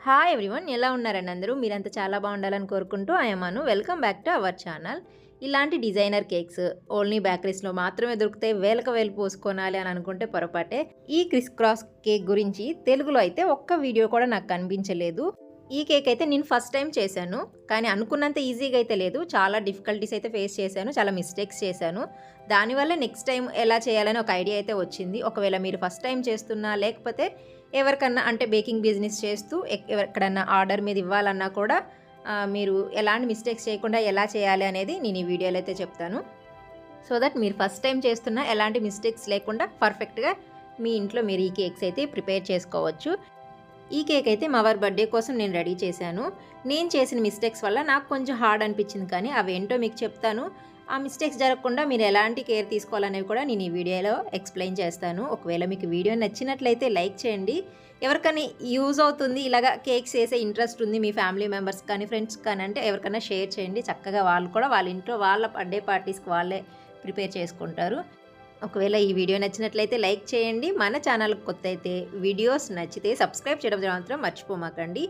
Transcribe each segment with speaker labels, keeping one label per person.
Speaker 1: Hi everyone ఎలా ఉన్నారండి అందరూ? మీరంతా చాలా బాగుండాలని కోరుకుంటూ ఆయమాను welcome back to our channel ఇలాంటి డిజైనర్ కేక్స్ ఓన్లీ బేకరీస్లో మాత్రమే దొరుకుతాయి. వేలక వేలు పోసుకోనాలి అని అనుకుంటే పొరపాటే. ఈ క్రిస్ క్రాస్ కేక్ గురించి తెలుగులో అయితే ఒక్క వీడియో కూడా నాకు కనిపించలేదు. ఈ కేక్ అయితే నేను ఫస్ట్ టైం చేశాను. కానీ అనుకున్నంత ఈజీగా అయితే లేదు. చాలా డిఫికల్టీస్ అయితే ఫేస్ చేశాను. చాలా మిస్టేక్స్ చేశాను. దానివల్ల నెక్స్ట్ టైం ఎలా చేయాలని ఒక ఐడియా అయితే వచ్చింది. ఒకవేళ మీరు ఫస్ట్ టైం చేస్తున్నా లేకపోతే ఎవరికన్నా అంటే బేకింగ్ బిజినెస్ చేస్తూ ఎక్- ఎక్కడన్నా ఆర్డర్ మీద ఇవ్వాలన్నా కూడా మీరు ఎలాంటి మిస్టేక్స్ చేయకుండా ఎలా చేయాలి అనేది నేను ఈ వీడియోలో అయితే చెప్తాను. సో దట్ మీరు ఫస్ట్ టైం చేస్తున్నా ఎలాంటి మిస్టేక్స్ లేకుండా పర్ఫెక్ట్గా మీ ఇంట్లో మీరు ఈ కేక్స్ అయితే ప్రిపేర్ చేసుకోవచ్చు. ఈ కేక్ అయితే మా వారి బర్త్డే కోసం నేను రెడీ చేశాను. నేను చేసిన మిస్టేక్స్ వల్ల నాకు కొంచెం హార్డ్ అనిపించింది కానీ అవేంటో మీకు చెప్తాను. ఆ మిస్టేక్స్ జరగకుండా మీరు ఎలాంటి కేర్ తీసుకోవాలనేవి కూడా నేను ఈ వీడియోలో ఎక్స్ప్లెయిన్ చేస్తాను. ఒకవేళ మీకు వీడియో నచ్చినట్లయితే లైక్ చేయండి. ఎవరికైనా యూజ్ అవుతుంది ఇలాగ కేక్స్ వేసే ఇంట్రెస్ట్ ఉంది మీ ఫ్యామిలీ మెంబర్స్ కానీ ఫ్రెండ్స్ కానీ అంటే ఎవరికైనా షేర్ చేయండి. చక్కగా వాళ్ళు కూడా వాళ్ళ ఇంట్లో వాళ్ళ బర్త్డే పార్టీస్కి వాళ్ళే ప్రిపేర్ చేసుకుంటారు. ఒకవేళ ఈ వీడియో నచ్చినట్లయితే లైక్ చేయండి. మన ఛానల్కి కొత్త అయితే వీడియోస్ నచ్చితే సబ్స్క్రైబ్ చేయడం మాత్రం మర్చిపోమాకండి.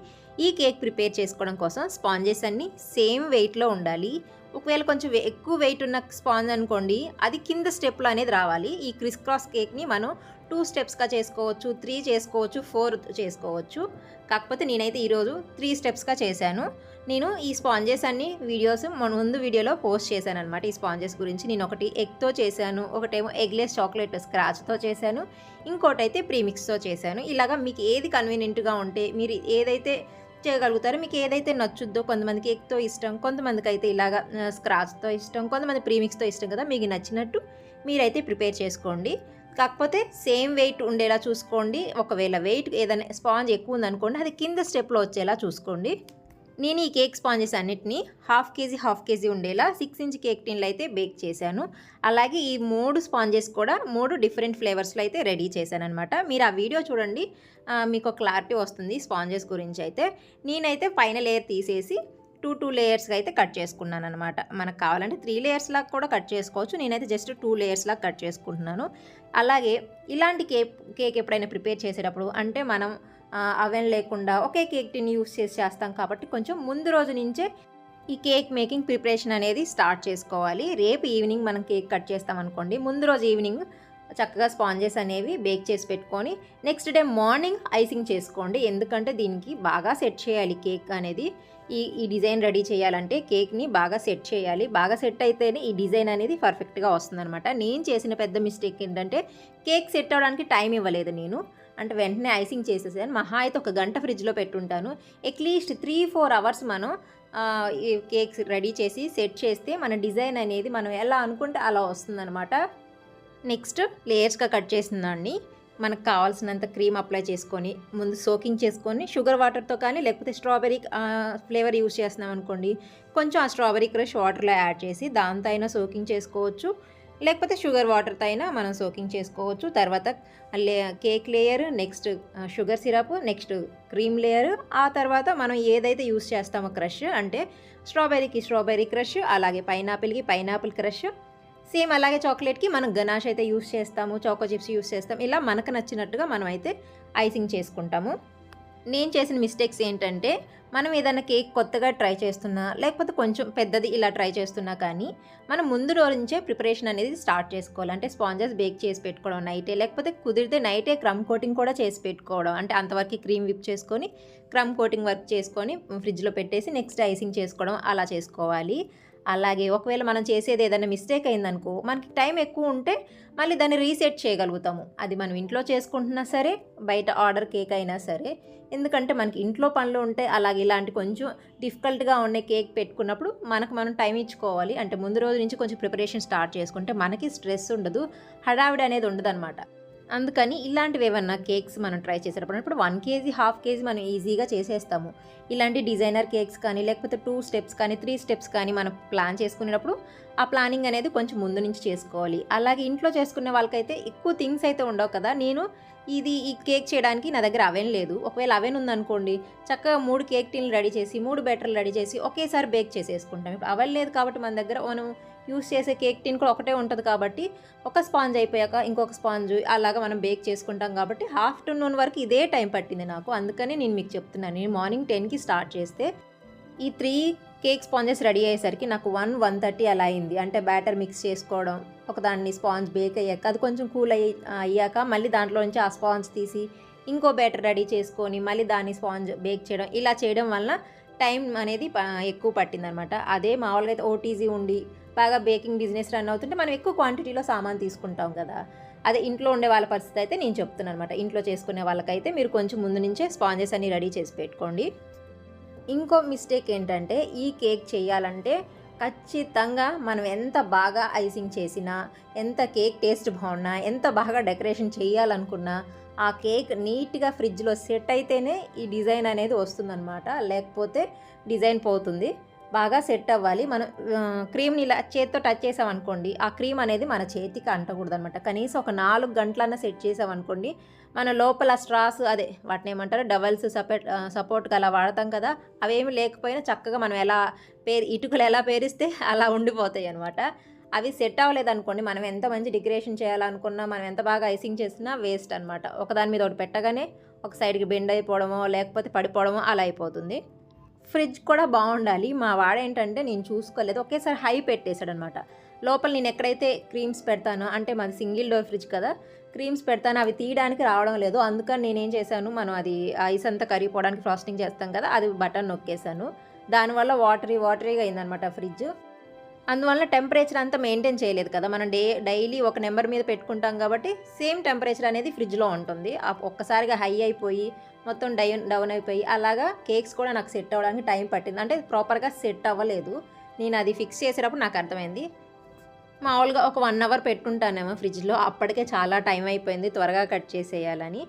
Speaker 1: ఈ కేక్ ప్రిపేర్ చేసుకోవడం కోసం స్పాంజెస్ అన్నీ సేమ్ వెయిట్లో ఉండాలి. ఒకవేళ కొంచెం ఎక్కువ వెయిట్ ఉన్న స్పాంజ్ అనుకోండి అది కింద స్టెప్లో అనేది రావాలి. ఈ క్రిస్ క్రాస్ కేక్ని మనం టూ స్టెప్స్గా చేసుకోవచ్చు త్రీ చేసుకోవచ్చు ఫోర్ చేసుకోవచ్చు. కాకపోతే నేనైతే ఈరోజు త్రీ స్టెప్స్గా చేశాను. నేను ఈ స్పాంజెస్ అన్ని వీడియోస్ మన ముందు వీడియోలో పోస్ట్ చేశాను అనమాట ఈ స్పాంజెస్ గురించి నేను ఒకటి ఎగ్తో చేశాను ఒకటేమో ఎగ్లెస్ చాక్లెట్ స్క్రాచ్తో చేశాను ఇంకోటి అయితే ప్రీమిక్స్తో చేశాను. ఇలాగా మీకు ఏది కన్వీనియంట్గా ఉంటే మీరు ఏదైతే చేయగలుగుతారో మీకు ఏదైతే నచ్చుద్దో కొంతమందికి ఎగ్తో ఇష్టం కొంతమందికి అయితే ఇలాగా స్క్రాచ్తో ఇష్టం కొంతమంది ప్రీమిక్స్తో ఇష్టం కదా మీకు నచ్చినట్టు మీరైతే ప్రిపేర్ చేసుకోండి. కాకపోతే సేమ్ వెయిట్ ఉండేలా చూసుకోండి. ఒకవేళ వెయిట్ ఏదైనా స్పాంజ్ ఎక్కువ ఉందనుకోండి అది కింద స్టెప్లో వచ్చేలా చూసుకోండి. నేను ఈ కేక్ స్పాంజెస్ అన్నిటినీ హాఫ్ కేజీ హాఫ్ కేజీ ఉండేలా సిక్స్ ఇంచ్ కేక్ టిన్లు అయితే బేక్ చేశాను. అలాగే ఈ మూడు స్పాంజెస్ కూడా మూడు డిఫరెంట్ ఫ్లేవర్స్లో అయితే రెడీ చేశాను అనమాట మీరు ఆ వీడియో చూడండి. మీకు క్లారిటీ వస్తుంది స్పాంజెస్ గురించి అయితే. నేనైతే పైన లేయర్ తీసేసి టూ టూ లేయర్స్గా అయితే కట్ చేసుకున్నాను అనమాట మనకు కావాలంటే త్రీ లేయర్స్ లాగా కూడా కట్ చేసుకోవచ్చు. నేనైతే జస్ట్ టూ లేయర్స్ లాగా కట్ చేసుకుంటున్నాను. అలాగే ఇలాంటి కేక్ కేక్ ఎప్పుడైనా ప్రిపేర్ చేసేటప్పుడు అంటే మనం అవెన్ లేకుండా ఒకే కేక్ టిన్ యూస్ చేసి చేస్తాం కాబట్టి కొంచెం ముందు రోజు నుంచే ఈ కేక్ మేకింగ్ ప్రిపరేషన్ అనేది స్టార్ట్ చేసుకోవాలి. రేపు ఈవినింగ్ మనం కేక్ కట్ చేస్తాం అనుకోండి. ముందు రోజు ఈవినింగ్ చక్కగా స్పాంజెస్ అనేవి బేక్ చేసి పెట్టుకొని నెక్స్ట్ డే మార్నింగ్ ఐసింగ్ చేసుకోండి. ఎందుకంటే దీనికి బాగా సెట్ చేయాలి కేక్ అనేది. ఈ ఈ డిజైన్ రెడీ చేయాలంటే కేక్ని బాగా సెట్ చేయాలి. బాగా సెట్ అయితేనే ఈ డిజైన్ అనేది పర్ఫెక్ట్గా వస్తుందన్నమాట. నేను చేసిన పెద్ద మిస్టేక్ ఏంటంటే కేక్ సెట్ అవ్వడానికి టైం ఇవ్వలేదు నేను. అంటే వెంటనే ఐసింగ్ చేసేసాను మహా అయితే ఒక గంట ఫ్రిడ్జ్లో పెట్టుంటాను. At least three four hours మనం ఈ కేక్స్ రెడీ చేసి సెట్ చేస్తే మన డిజైన్ అనేది మనం ఎలా అనుకుంటే అలా వస్తుందనమాట నెక్స్ట్ లేయర్స్గా కట్ చేసిన దాన్ని మనకు కావాల్సినంత క్రీమ్ అప్లై చేసుకొని ముందు సోకింగ్ చేసుకొని షుగర్ వాటర్తో కానీ లేకపోతే స్ట్రాబెరీ ఫ్లేవర్ యూస్ చేస్తున్నాం అనుకోండి కొంచెం ఆ స్ట్రాబెరీ క్రష్ వాటర్లో యాడ్ చేసి దాంతో అయినా సోకింగ్ చేసుకోవచ్చు. లేకపోతే షుగర్ వాటర్తో అయినా మనం సోకింగ్ చేసుకోవచ్చు. తర్వాత లే cake layer next sugar syrup next cream layer. ఆ తర్వాత మనం ఏదైతే యూస్ చేస్తామో క్రష్ అంటే స్ట్రాబెర్రీకి స్ట్రాబెర్రీ క్రష్ అలాగే పైనాపిల్కి పైనాపిల్ క్రష్. సేమ్ అలాగే చాక్లెట్కి మనం గనాష్ అయితే యూస్ చేస్తాము చాకో చిప్స్ యూస్ చేస్తాం. ఇలా మనకు నచ్చినట్టుగా మనం అయితే ఐసింగ్ చేసుకుంటాము. నేను చేసిన మిస్టేక్స్ ఏంటంటే మనం ఏదైనా కేక్ కొత్తగా ట్రై చేస్తున్నా లేకపోతే కొంచెం పెద్దది ఇలా ట్రై చేస్తున్నా కానీ మనం ముందు రోజు నుంచే ప్రిపరేషన్ అనేది స్టార్ట్ చేసుకోవాలి. అంటే స్పాంజెస్ బేక్ చేసి పెట్టుకోవడం నైటే లేకపోతే కుదిరితే నైటే క్రమ్ కోటింగ్ కూడా చేసి పెట్టుకోవడం. అంటే అంతవరకు క్రీమ్ విప్ చేసుకొని క్రమ్ కోటింగ్ వర్క్ చేసుకొని ఫ్రిడ్జ్లో పెట్టేసి నెక్స్ట్ ఐసింగ్ చేసుకోవడం అలా చేసుకోవాలి. అలాగే ఒకవేళ మనం చేసేది ఏదైనా మిస్టేక్ అయిందనుకో మనకి టైం ఎక్కువ ఉంటే మళ్ళీ దాన్ని రీసెట్ చేయగలుగుతాము. అది మనం ఇంట్లో చేసుకుంటున్నా సరే బయట ఆర్డర్ కేక్ అయినా సరే. ఎందుకంటే మనకి ఇంట్లో పనులు ఉంటే అలాగే ఇలాంటి కొంచెం డిఫికల్ట్గా ఉండే కేక్ పెట్టుకున్నప్పుడు మనకు మనం టైం ఇచ్చుకోవాలి. అంటే ముందు రోజు నుంచి కొంచెం ప్రిపరేషన్ స్టార్ట్ చేసుకుంటే మనకి స్ట్రెస్ ఉండదు హడావిడి అనేది ఉండదు అనమాట అందుకని ఇలాంటివి ఏమన్నా కేక్స్ మనం ట్రై చేసేటప్పుడు ఇప్పుడు వన్ కేజీ హాఫ్ కేజీ మనం ఈజీగా చేసేస్తాము. ఇలాంటి డిజైనర్ కేక్స్ కానీ లేకపోతే టూ స్టెప్స్ కానీ త్రీ స్టెప్స్ కానీ మనం ప్లాన్ చేసుకునేటప్పుడు ఆ ప్లానింగ్ అనేది కొంచెం ముందు నుంచి చేసుకోవాలి. అలాగే ఇంట్లో చేసుకునే వాళ్ళకైతే ఎక్కువ థింగ్స్ అయితే ఉండవు కదా. నేను ఇది ఈ కేక్ చేయడానికి నా దగ్గర అవెన్ లేదు. ఒకవేళ అవెన్ ఉందనుకోండి చక్కగా మూడు కేక్ టిన్లు రెడీ చేసి మూడు బ్యాటర్లు రెడీ చేసి ఒకేసారి బేక్ చేసేసుకుంటాం. ఇప్పుడు అవెన్ లేదు కాబట్టి మన దగ్గర మనం యూస్ చేసే కేక్ టిన్ కూడా ఒకటే ఉంటుంది కాబట్టి ఒక స్పాంజ్ అయిపోయాక ఇంకొక స్పాంజ్ అలాగా మనం బేక్ చేసుకుంటాం కాబట్టి ఆఫ్టర్నూన్ వరకు ఇదే టైం పట్టింది నాకు. అందుకని నేను మీకు చెప్తున్నాను. నేను మార్నింగ్ టెన్కి స్టార్ట్ చేస్తే ఈ త్రీ కేక్ స్పాంజెస్ రెడీ అయ్యేసరికి నాకు వన్ వన్ థర్టీ అలా అయింది. అంటే బ్యాటర్ మిక్స్ చేసుకోవడం ఒక దాన్ని స్పాంజ్ బేక్ అయ్యాక అది కొంచెం కూల్ అయ్యి అయ్యాక మళ్ళీ దాంట్లో నుంచి ఆ స్పాంజ్ తీసి ఇంకో బ్యాటర్ రెడీ చేసుకొని మళ్ళీ దాన్ని స్పాంజ్ బేక్ చేయడం ఇలా చేయడం వల్ల టైం అనేది ఎక్కువ పట్టిందనమాట. అదే మామూలుగా అయితే ఓటీజీ ఉండి బాగా బేకింగ్ బిజినెస్ రన్ అవుతుంటే మనం ఎక్కువ క్వాంటిటీలో సామాన్ తీసుకుంటాం కదా. అదే ఇంట్లో ఉండే వాళ్ళ పరిస్థితి అయితే నేను చెప్తున్నాను అనమాట ఇంట్లో చేసుకునే వాళ్ళకైతే మీరు కొంచెం ముందు నుంచే స్పాంజెస్ అన్ని రెడీ చేసి పెట్టుకోండి. ఇంకో మిస్టేక్ ఏంటంటే ఈ కేక్ చేయాలంటే ఖచ్చితంగా మనం ఎంత బాగా ఐసింగ్ చేసినా ఎంత కేక్ టేస్ట్ బాగున్నా ఎంత బాగా డెకరేషన్ చేయాలనుకున్నా ఆ కేక్ నీట్గా ఫ్రిడ్జ్లో సెట్ అయితేనే ఈ డిజైన్ అనేది వస్తుందన్నమాట. లేకపోతే డిజైన్ పోతుంది. బాగా సెట్ అవ్వాలి. మనం క్రీమ్ని ఇలా చేత్తో టచ్ చేసామనుకోండి ఆ క్రీమ్ అనేది మన చేతికి అంటకూడదు అనమాట కనీసం ఒక నాలుగు గంటలన్నా సెట్ చేసామనుకోండి మన లోపల స్ట్రాస్ అదే వాటిని ఏమంటారు డబల్స్ సపోర్ట్ సపోర్ట్కి అలా వాడతాం కదా అవేమి లేకపోయినా చక్కగా మనం ఎలా పేరు ఇటుకలు ఎలా పేరిస్తే అలా ఉండిపోతాయి అనమాట అవి సెట్ అవ్వలేదు అనుకోండి మనం ఎంత మంచి డెకరేషన్ చేయాలనుకున్నా మనం ఎంత బాగా ఐసింగ్ చేసినా వేస్ట్ అనమాట ఒకదాని మీద ఒకటి పెట్టగానే ఒక సైడ్కి బెండ్ అయిపోవడమో లేకపోతే పడిపోవడమో అలా అయిపోతుంది. ఫ్రిడ్జ్ కూడా బాగుండాలి. మా వాడేంటంటే నేను చూసుకోలేదు. ఒకేసారి హై పెట్టేశాడు అనమాట లోపల నేను ఎక్కడైతే క్రీమ్స్ పెడతానో అంటే మాది సింగిల్ డోర్ ఫ్రిడ్జ్ కదా క్రీమ్స్ పెడతాను. అవి తీయడానికి రావడం లేదు. అందుకని నేనేం చేశాను మనం అది ఐస్ అంతా కరిగిపోవడానికి ఫ్రాస్టింగ్ చేస్తాం కదా అది బటన్ నొక్కేశాను. దానివల్ల వాటరీ వాటరీగా అయిందనమాట ఫ్రిడ్జ్. అందువల్ల టెంపరేచర్ అంతా మెయింటైన్ చేయలేదు కదా. మనం డే డైలీ ఒక నెంబర్ మీద పెట్టుకుంటాం కాబట్టి సేమ్ టెంపరేచర్ అనేది ఫ్రిడ్జ్లో ఉంటుంది. ఒక్కసారిగా హై అయిపోయి మొత్తం డౌన్ డౌన్ అయిపోయి అలాగా కేక్స్ కూడా నాకు సెట్ అవ్వడానికి టైం పట్టింది. అంటే ప్రాపర్గా సెట్ అవ్వలేదు. నేను అది ఫిక్స్ చేసేటప్పుడు నాకు అర్థమైంది. మామూలుగా ఒక వన్ అవర్ పెట్టుంటానేమో ఫ్రిడ్జ్లో. అప్పటికే చాలా టైం అయిపోయింది త్వరగా కట్ చేసేయాలని.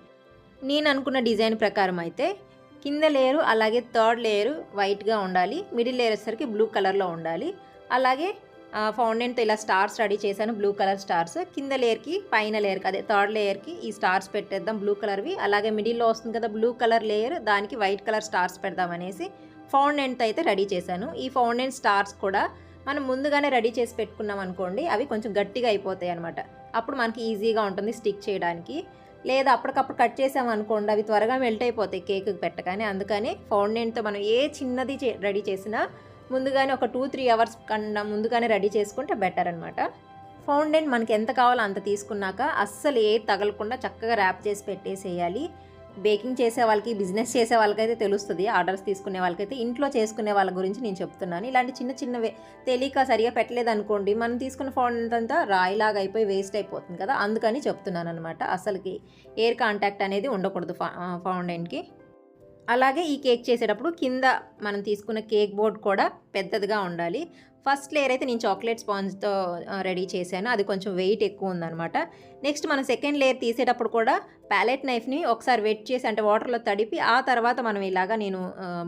Speaker 1: నేను అనుకున్న డిజైన్ ప్రకారం అయితే కింద లేయరు అలాగే థర్డ్ లేయరు వైట్గా ఉండాలి. మిడిల్ లేయర్ వచ్చేసరికి బ్లూ కలర్లో ఉండాలి. అలాగే ఫౌండెంట్తో ఇలా స్టార్స్ రెడీ చేశాను బ్లూ కలర్ స్టార్స్ కింద లేయర్కి పైన లేయర్కి అదే థర్డ్ లేయర్కి ఈ స్టార్స్ పెట్టేద్దాం బ్లూ కలర్వి అలాగే మిడిల్లో వస్తుంది కదా బ్లూ కలర్ లేయర్ దానికి వైట్ కలర్ స్టార్స్ పెడదాం అనేసి ఫౌండెంట్తో అయితే రెడీ చేశాను. ఈ ఫౌండెంట్ స్టార్స్ కూడా మనం ముందుగానే రెడీ చేసి పెట్టుకున్నాం అనుకోండి అవి కొంచెం గట్టిగా అయిపోతాయి అనమాట అప్పుడు మనకి ఈజీగా ఉంటుంది స్టిక్ చేయడానికి. లేదా అప్పటికప్పుడు కట్ చేసాం అనుకోండి అవి త్వరగా మెల్ట్ అయిపోతాయి కేక్ పెట్టగానే. అందుకని ఫౌండెంట్తో మనం ఏ చిన్నది చే రెడీ చేసినా ముందుగానే ఒక టూ త్రీ అవర్స్ కన్నా ముందుగానే రెడీ చేసుకుంటే బెటర్ అనమాట ఫౌండెంట్ మనకి ఎంత కావాలో అంత తీసుకున్నాక అస్సలు ఏ తగలకుండా చక్కగా ర్యాప్ చేసి పెట్టేసేయాలి. బేకింగ్ చేసే వాళ్ళకి బిజినెస్ చేసే వాళ్ళకైతే తెలుస్తుంది. ఆర్డర్స్ తీసుకునే వాళ్ళకైతే ఇంట్లో చేసుకునే వాళ్ళ గురించి నేను చెప్తున్నాను. ఇలాంటి చిన్న చిన్నవి తెలియక సరిగా పెట్టలేదు అనుకోండి మనం తీసుకున్న ఫౌండెంట్ అంతా రాయిలాగా అయిపోయి వేస్ట్ అయిపోతుంది కదా అందుకని చెప్తున్నాను అనమాట అసలుకి ఎయిర్ కాంటాక్ట్ అనేది ఉండకూడదు ఫా ఫౌండెంట్కి అలాగే ఈ కేక్ చేసేటప్పుడు కింద మనం తీసుకున్న కేక్ బోర్డ్ కూడా పెద్దదిగా ఉండాలి. ఫస్ట్ లేయర్ అయితే నేను చాక్లెట్ స్పాంజ్తో రెడీ చేశాను. అది కొంచెం వెయిట్ ఎక్కువ ఉందన్నమాట. నెక్స్ట్ మనం సెకండ్ లేయర్ తీసేటప్పుడు కూడా ప్యాలెట్ నైఫ్ని ఒకసారి వెట్ చేసి అంటే వాటర్లో తడిపి ఆ తర్వాత మనం ఇలాగా నేను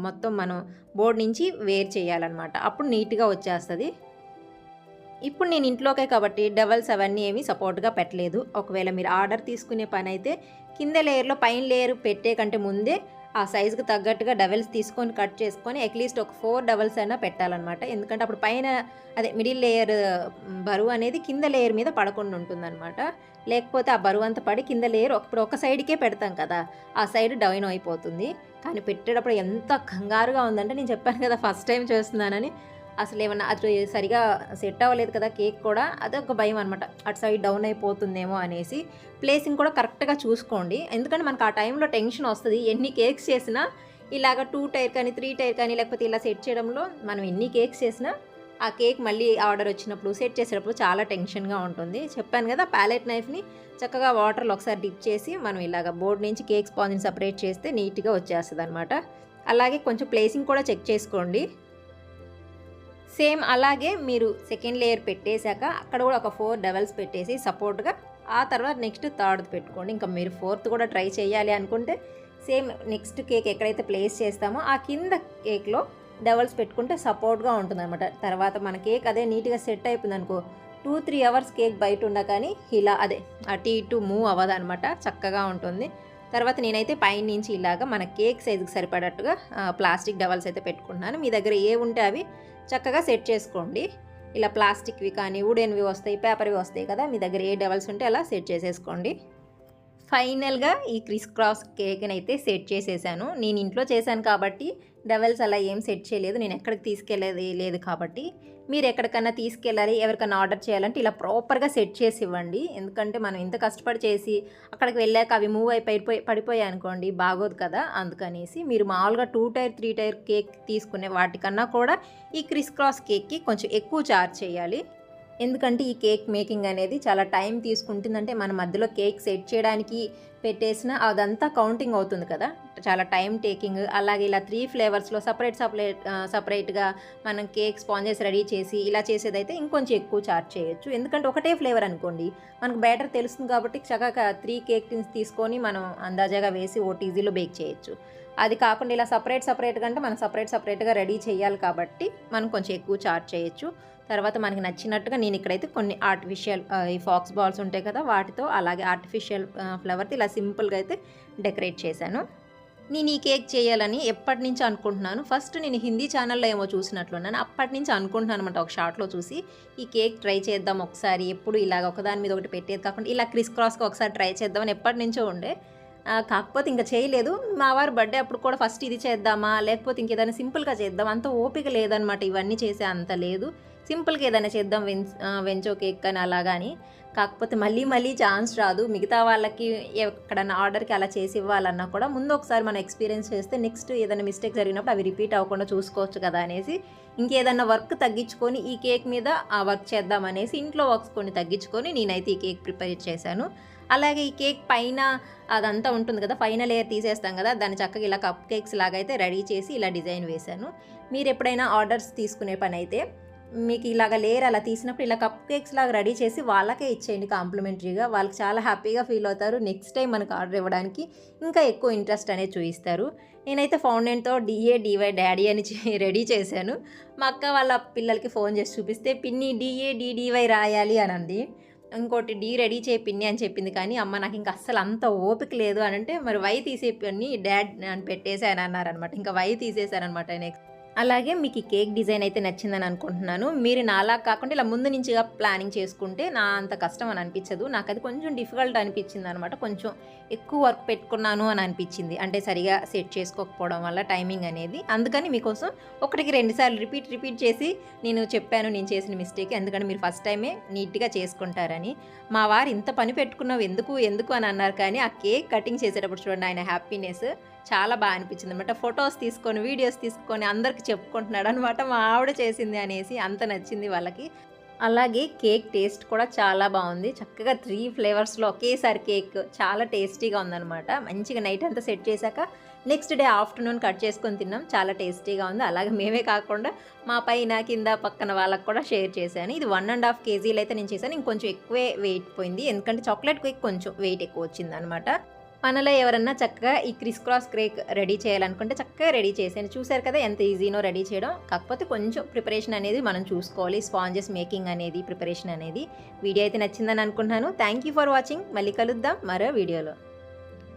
Speaker 1: మొత్తం మనం బోర్డ్ నుంచి వేర్ చేయాలన్నమాట. అప్పుడు నీట్గా వచ్చేస్తుంది. ఇప్పుడు నేను ఇంట్లోకే కాబట్టి డబల్స్ అవన్నీ ఏమీ సపోర్ట్గా పెట్టలేదు. ఒకవేళ మీరు ఆర్డర్ తీసుకునే పని అయితే కింద లేయర్లో పైన లేయర్ పెట్టే కంటే ముందే ఆ సైజుకి తగ్గట్టుగా డబల్స్ తీసుకొని కట్ చేసుకొని అట్లీస్ట్ ఒక ఫోర్ డబల్స్ అయినా పెట్టాలన్నమాట. ఎందుకంటే అప్పుడు పైన అదే మిడిల్ లేయర్ బరువు అనేది కింద లేయర్ మీద పడకుండా ఉంటుందన్నమాట. లేకపోతే ఆ బరువు అంతా పడి కింద లేయర్ ఇప్పుడు ఒక సైడ్కే పెడతాం కదా ఆ సైడ్ డౌన్ అయిపోతుంది. కానీ పెట్టేటప్పుడు ఎంత కంగారుగా ఉందంటే నేను చెప్పాను కదా ఫస్ట్ టైం చేస్తున్నానని. అసలు ఏమన్నా అది సరిగా సెట్ అవ్వలేదు కదా కేక్ కూడా అదొక భయం అనమాట అటు సైడ్ డౌన్ అయిపోతుందేమో అనేసి. ప్లేసింగ్ కూడా కరెక్ట్గా చూసుకోండి. ఎందుకంటే మనకు ఆ టైంలో టెన్షన్ వస్తుంది. ఎన్ని కేక్స్ చేసినా ఇలాగ టూ టైర్ కానీ త్రీ టైర్ కానీ లేకపోతే ఇలా సెట్ చేయడంలో మనం ఎన్ని కేక్స్ చేసినా ఆ కేక్ మళ్ళీ ఆర్డర్ వచ్చినప్పుడు సెట్ చేసేటప్పుడు చాలా టెన్షన్గా ఉంటుంది. చెప్పాను కదా ప్యాలెట్ నైఫ్ని చక్కగా వాటర్లో ఒకసారి డిప్ చేసి మనం ఇలాగ బోర్డ్ నుంచి కేక్ స్పాంజ్ని సపరేట్ చేస్తే నీట్గా వచ్చేస్తుంది అనమాట అలాగే కొంచెం ప్లేసింగ్ కూడా చెక్ చేసుకోండి. సేమ్ అలాగే మీరు సెకండ్ లేయర్ పెట్టేశాక అక్కడ కూడా ఒక ఫోర్ డబల్స్ పెట్టేసి సపోర్ట్గా ఆ తర్వాత నెక్స్ట్ థర్డ్ పెట్టుకోండి. ఇంకా మీరు ఫోర్త్ కూడా ట్రై చేయాలి అనుకుంటే సేమ్ నెక్స్ట్ కేక్ ఎక్కడైతే ప్లేస్ చేస్తామో ఆ కింద కేక్లో డబల్స్ పెట్టుకుంటే సపోర్ట్గా ఉంటుందన్నమాట. తర్వాత మన కేక్ అదే నీట్గా సెట్ అయిపోయింది అనుకో టూ త్రీ అవర్స్ కేక్ బయట ఉన్నా కానీ ఇలా అదే అటు ఇటు మూవ్ అవ్వదు అనమాట చక్కగా ఉంటుంది. తర్వాత నేనైతే పైన నుంచి ఇలాగా మన కేక్ సైజుకి సరిపడట్టుగా ప్లాస్టిక్ డబల్స్ అయితే పెట్టుకుంటున్నాను. మీ దగ్గర ఏ ఉంటే అవి చక్కగా సెట్ చేసుకోండి. ఇలా ప్లాస్టిక్వి కానీ వుడెన్వి వస్తాయి పేపర్వి వస్తాయి కదా మీ దగ్గర ఏ డబల్స్ ఉంటే అలా సెట్ చేసేసుకోండి. ఫైనల్గా ఈ క్రిస్ క్రాస్ కేక్ని అయితే సెట్ చేసేసాను. నేను ఇంట్లో చేశాను కాబట్టి డవెల్స్ అలా ఏం సెట్ చేయలేదు. నేను ఎక్కడికి తీసుకెళ్ళేది లేదు కాబట్టి మీరు ఎక్కడికన్నా తీసుకెళ్ళాలి ఎవరికైనా ఆర్డర్ చేయాలంటే ఇలా ప్రాపర్గా సెట్ చేసి ఇవ్వండి ఎందుకంటే మనం ఇంత కష్టపడి చేసి అక్కడికి వెళ్ళాక అవి మూవ్ అయి పడిపోయి పడిపోయాయి అనుకోండి బాగోదు కదా అందుకనేసి మీరు మామూలుగా two tier three tier cake తీసుకునే వాటికన్నా కూడా ఈ క్రిస్ క్రాస్ కేక్కి కొంచెం ఎక్కువ చార్జ్ చేయాలి. ఎందుకంటే ఈ కేక్ మేకింగ్ అనేది చాలా టైం తీసుకుంటుందంటే మన మధ్యలో కేక్ సెట్ చేయడానికి పెట్టేసిన అదంతా కౌంటింగ్ అవుతుంది కదా. చాలా టైం టేకింగ్ అలాగే ఇలా త్రీ ఫ్లేవర్స్లో సపరేట్ సపరేట్ సపరేట్గా మనం కేక్ స్పాంజెస్ రెడీ చేసి ఇలా చేసేదైతే ఇంకొంచెం ఎక్కువ చార్జ్ చేయొచ్చు. ఎందుకంటే ఒకటే ఫ్లేవర్ అనుకోండి మనకు బ్యాటర్ తెలుస్తుంది కాబట్టి చక్కగా త్రీ కేక్ టిన్స్ తీసుకొని మనం అందాజాగా వేసి ఓటీజీలో బేక్ చేయొచ్చు. అది కాకుండా ఇలా సపరేట్ సపరేట్గా అంటే మనం సపరేట్ సపరేట్గా రెడీ చేయాలి కాబట్టి మనం కొంచెం ఎక్కువ చార్జ్ చేయొచ్చు. తర్వాత మనకి నచ్చినట్టుగా నేను ఇక్కడైతే కొన్ని ఆర్టిఫిషియల్ ఈ ఫాక్స్ బాల్స్ ఉంటాయి కదా వాటితో అలాగే ఆర్టిఫిషియల్ ఫ్లవర్తో ఇలా సింపుల్గా అయితే డెకరేట్ చేశాను. నేను ఈ కేక్ చేయాలని ఎప్పటి నుంచి అనుకుంటున్నాను? ఫస్ట్ నేను హిందీ ఛానల్లో ఏమో చూసినట్లున్నాను అప్పటి నుంచి అనుకుంటున్నాను అనమాట ఒక షార్ట్లో చూసి ఈ కేక్ ట్రై చేద్దాం ఒకసారి ఎప్పుడు ఇలాగ ఒకదాని మీద ఒకటి పెట్టేది కాకుండా ఇలా క్రిస్ క్రాస్గా ఒకసారి ట్రై చేద్దామని ఎప్పటి నుంచో ఉండే. కాకపోతే ఇంకా చేయలేదు. మా వారి బర్త్డే అప్పుడు కూడా ఫస్ట్ ఇది చేద్దామా లేకపోతే ఇంకేదైనా సింపుల్గా చేద్దాం అంత ఓపిక లేదనమాట ఇవన్నీ చేసే అంత లేదు. సింపుల్గా ఏదైనా చేద్దాం వెన్ వెంచో కేక్ అని అలాగని కాకపోతే మళ్ళీ మళ్ళీ ఛాన్స్ రాదు. మిగతా వాళ్ళకి ఎక్కడన్నా ఆర్డర్కి అలా చేసి ఇవ్వాలన్నా కూడా ముందు ఒకసారి మనం ఎక్స్పీరియన్స్ చేస్తే నెక్స్ట్ ఏదైనా మిస్టేక్ జరిగినప్పుడు అవి రిపీట్ అవ్వకుండా చూసుకోవచ్చు కదా అనేసి. ఇంకేదన్నా వర్క్ తగ్గించుకొని ఈ కేక్ మీద ఆ వర్క్ చేద్దాం అనేసి ఇంట్లో వర్క్స్ కొన్ని తగ్గించుకొని నేనైతే ఈ కేక్ ప్రిపేర్ చేశాను. అలాగే ఈ కేక్ పైన అదంతా ఉంటుంది కదా పైన లేయర్ తీసేస్తాం కదా దాన్ని చక్కగా ఇలా కప్ కేక్స్ లాగా అయితే రెడీ చేసి ఇలా డిజైన్ వేశాను. మీరు ఎప్పుడైనా ఆర్డర్స్ తీసుకునే పని అయితే మీకు ఇలాగ లేరు అలా తీసినప్పుడు ఇలా కప్ కేక్స్ లాగా రెడీ చేసి వాళ్ళకే ఇచ్చేయండి కాంప్లిమెంటరీగా. వాళ్ళకి చాలా హ్యాపీగా ఫీల్ అవుతారు. నెక్స్ట్ టైం మనకు ఆర్డర్ ఇవ్వడానికి ఇంకా ఎక్కువ ఇంట్రెస్ట్ అనేది చూపిస్తారు నేనైతే ఫౌండెన్తో డిఏ డివై డాడీ అని రెడీ చేశాను. మా అక్క వాళ్ళ పిల్లలకి ఫోన్ చేసి చూపిస్తే పిన్ని డిఏ డిడివై రాయాలి అని అంది. ఇంకోటి డీ రెడీ చేయి పిన్ని అని చెప్పింది. కానీ అమ్మ నాకు ఇంకా అస్సలు అంత ఓపిక లేదు అని అంటే మరి వై తీసే పిన్ని డాడ్ అని పెట్టేశాను అన్నారనమాట ఇంకా వై తీసేశారనమాట నెక్స్ట్. అలాగే మీకు ఈ కేక్ డిజైన్ అయితే నచ్చిందని అనుకుంటున్నాను. మీరు నాలా కాకుండా ఇలా ముందు నుంచిగా ప్లానింగ్ చేసుకుంటే నా అంత కష్టం అని అనిపించదు. నాకు అది కొంచెం డిఫికల్ట్ అనిపించింది అనమాట కొంచెం ఎక్కువ వర్క్ పెట్టుకున్నాను అని అనిపించింది. అంటే సరిగా సెట్ చేసుకోకపోవడం వల్ల టైమింగ్ అనేది. అందుకని మీకోసం ఒకటికి రెండుసార్లు రిపీట్ రిపీట్ చేసి నేను చెప్పాను నేను చేసిన మిస్టేక్. ఎందుకంటే మీరు ఫస్ట్ టైమే నీట్గా చేసుకుంటారని. మా వారు ఇంత పని పెట్టుకున్నావు ఎందుకు ఎందుకు అని అన్నారు. కానీ ఆ కేక్ కటింగ్ చేసేటప్పుడు చూడండి ఆయన హ్యాపీనెస్ చాలా బాగా అనిపించింది అనమాట ఫొటోస్ తీసుకొని వీడియోస్ తీసుకొని అందరికి చెప్పుకుంటున్నాడు అనమాట మా ఆవిడ చేసింది అనేసి అంత నచ్చింది వాళ్ళకి. అలాగే కేక్ టేస్ట్ కూడా చాలా బాగుంది. చక్కగా త్రీ ఫ్లేవర్స్లో ఒకేసారి కేక్ చాలా టేస్టీగా ఉందన్నమాట. మంచిగా నైట్ అంతా సెట్ చేశాక నెక్స్ట్ డే ఆఫ్టర్నూన్ కట్ చేసుకొని తిన్నాం. చాలా టేస్టీగా ఉంది. అలాగే మేమే కాకుండా మా పైన కింద పక్కన వాళ్ళకి కూడా షేర్ చేశాను. ఇది వన్ అండ్ హాఫ్ కేజీలు అయితే నేను చేశాను. ఇంకొంచెం ఎక్కువే వెయిట్ పోయింది. ఎందుకంటే చాక్లెట్ కేక్ కొంచెం వెయిట్ ఎక్కువ వచ్చింది అనమాట మనలో ఎవరన్నా చక్కగా ఈ క్రిస్ క్రాస్ క్రేక్ రెడీ చేయాలనుకుంటే చక్కగా రెడీ చేసాను చూశారు కదా ఎంత ఈజీనో రెడీ చేయడం. కాకపోతే కొంచెం ప్రిపరేషన్ అనేది మనం చూసుకోవాలి. స్పాంజెస్ మేకింగ్ అనేది ప్రిపరేషన్ అనేది. వీడియో అయితే నచ్చిందని అనుకుంటున్నాను. Thank you for watching. మళ్ళీ కలుద్దాం మరో వీడియోలో.